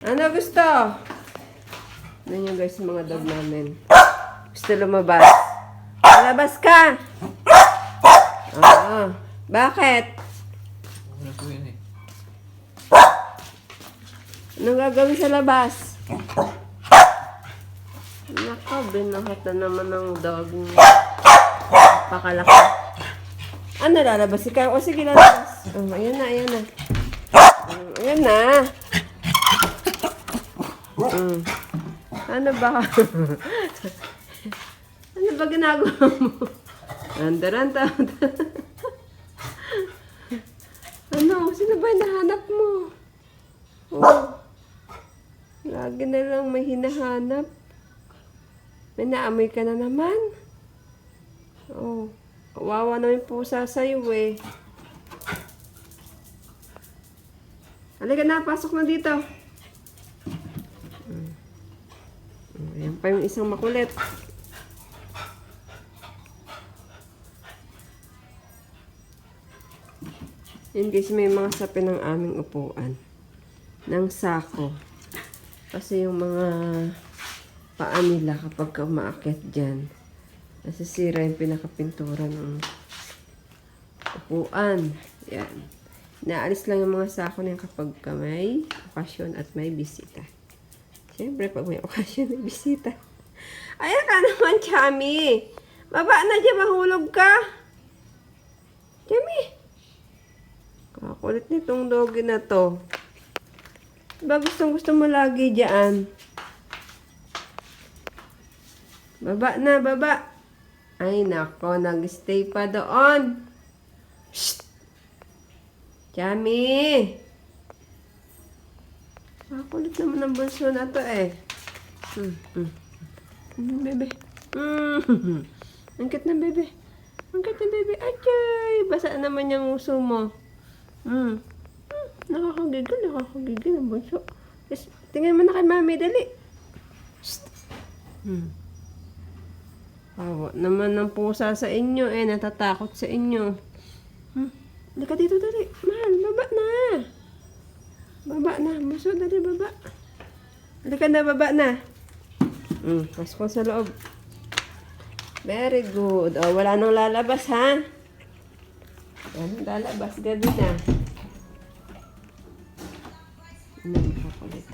Ano gusto? Ano nyo guys, mga dog namin. Gusto lumabas. Labas ka! Oo. Bakit? Ano gagawin sa labas? Nako, binuhat na naman ng dog niya. Pakalaki. Ano, lalabas ikaw? O sige, lalabas. Oh, ayan na, ayan na. Mm, ayan na. Mm. Ano ba? ano ba ginagawa mo? Andaranta. ano? Sino ba yung nahanap mo? Oh. Lagi na lang may hinahanap. May naamoy ka na naman. Oh. Kawawa na yung pusa sa'yo eh. Halika na, pasok na dito. Mm. Ayan pa yung isang makulit. Yun guys, may mga sapi ng aming upuan. Ng sako. Kasi yung mga paa nila kapag ka umaakyat dyan, nasisira yung pinakapintura ng upuan. Yan. Naalis lang yung mga sako na kapag ka may okasyon at may bisita. Siyempre, pag may okasyon, may bisita. Ayan ka naman, Chami. Baba na dyan, mahulog ka. Chami. Kakulit nitong doggy na to. Diba gustong gusto mo lagi dyan? Baba na, baba. Ay, nako, nag-stay pa doon. Shh! Chami! Makulit naman ang bunso na to eh. Hmm, hmm. Hmm, bebe. Hmm. Ang cute na bebe. Ang cute na bebe. Achay! Basa naman yung uso mo. Hmm. Hmm. Nakakagigil, nakakagigil ang bunso. Yes, tingnan mo na kay mami, dali. Shh. Hmm. Awa naman ng pusa sa inyo eh, natatakot sa inyo. Hmm. Halika dito, dali. Na. Na. Maso, dali, baba. Halika na, baba na. Hmm, pasok sa loob. Very good. Oh, wala nang lalabas, ha? Wala lalabas. Gabi na. Ano, nakakulit.